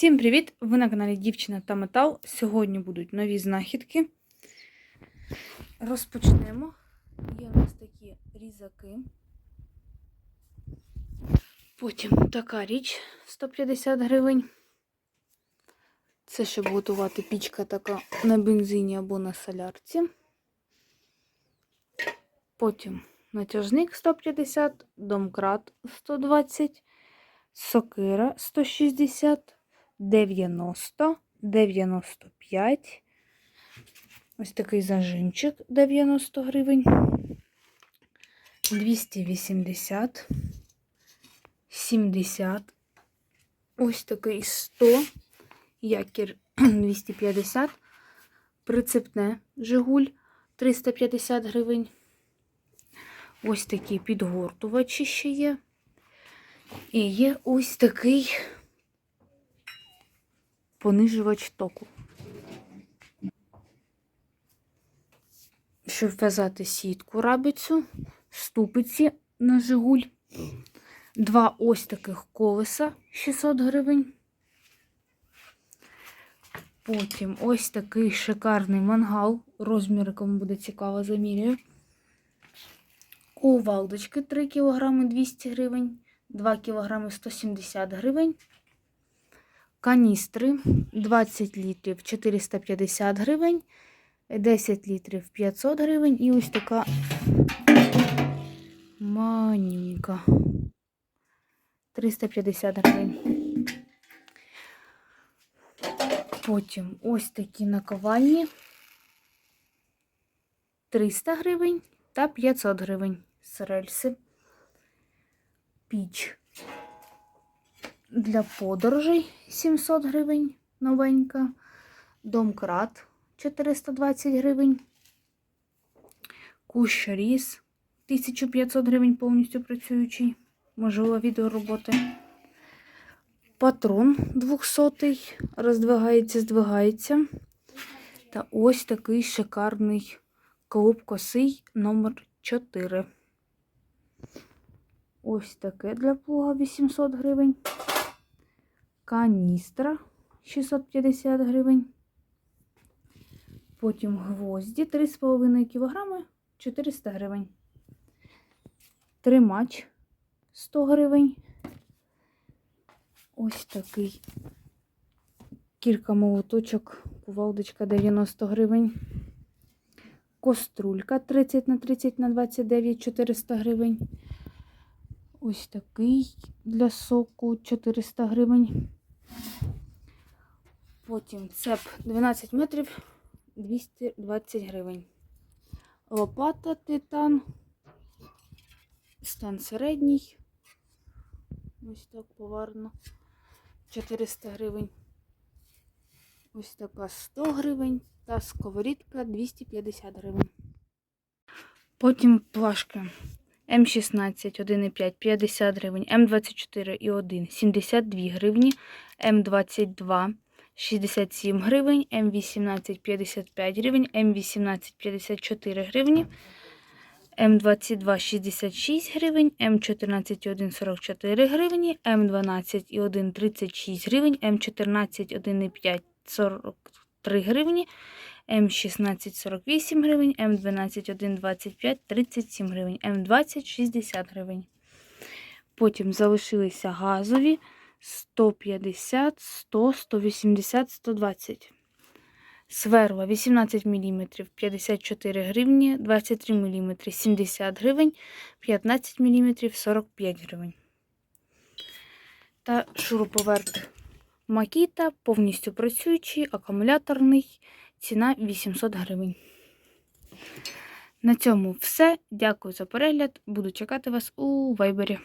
Всім привіт! Ви на каналі Дівчина та Метал. Сьогодні будуть нові знахідки. Розпочнемо. Є у нас такі різаки. Потім така річ 150 гривень. Це щоб готувати пічка така на бензині або на солярці. Потім натяжник 150, домкрат 120, сокира 160, 90, 95. Ось такий зажимчик 90 гривень. 280, 70. Ось такий 100, якір 250, прицепне Жигуль 350 гривень. Ось такі підгортувачі ще є. І є ось такий понижувач току. Щоб в'язати сітку рабицю, ступиці на Жигуль. Два ось таких колеса 600 гривень. Потім ось такий шикарний мангал. Розміри, кому буде цікаво, замірюю. Кувалдочки 3 кг 200 гривень, 2 кг 170 гривень. Каністри 20 літрів 450 гривень, 10 літрів 500 гривень і ось така манюнька 350 гривень. Потім ось такі наковальні 300 гривень та 500 гривень з. Піч для подорожей 700 гривень новенька. Домкрат 420 гривень. Кущ ріс 1500 гривень повністю працюючий. Можливо, відеороботи. Патрон 200 роздвигається, здвигається. Та ось такий шикарний клуб косий номер 4. Ось таке для плуга 800 гривень. Каністра 650 гривень. Потім гвозді 3,5 кг 400 гривень. Тримач 100 гривень. Ось такий кілька молоточок, кувалдочка 90 гривень. Кострулька 30 на 30 на 29 400 гривень. Ось такий для соку 400 гривень. Потім цеп 12 метрів 220 гривень. Лопата титан. Стан середній. Ось так поварно. 400 гривень. Ось така 100 гривень. Та сковорідка 250 гривень. Потім плашки. М16 1,5 50 гривень, М24 і 1 72 гривні, М22 67 гривень, М18 55 гривень, М18 54 гривні, М22 66 гривень, М14 1 44 гривні, М12 і 1 36 гривень, М14 1,5 43 гривні, М16 48 гривень, М12 1 25 37 гривень, М20 60 гривень. Потім залишилися газові 150, 100, 180, 120. Сверла 18 мм 54 гривні, 23 мм 70 гривень, 15 мм 45 гривень. Та шуруповерт Макіта повністю працюючий, акумуляторний. Ціна 800 гривень. На цьому все. Дякую за перегляд. Буду чекати вас у вайбері.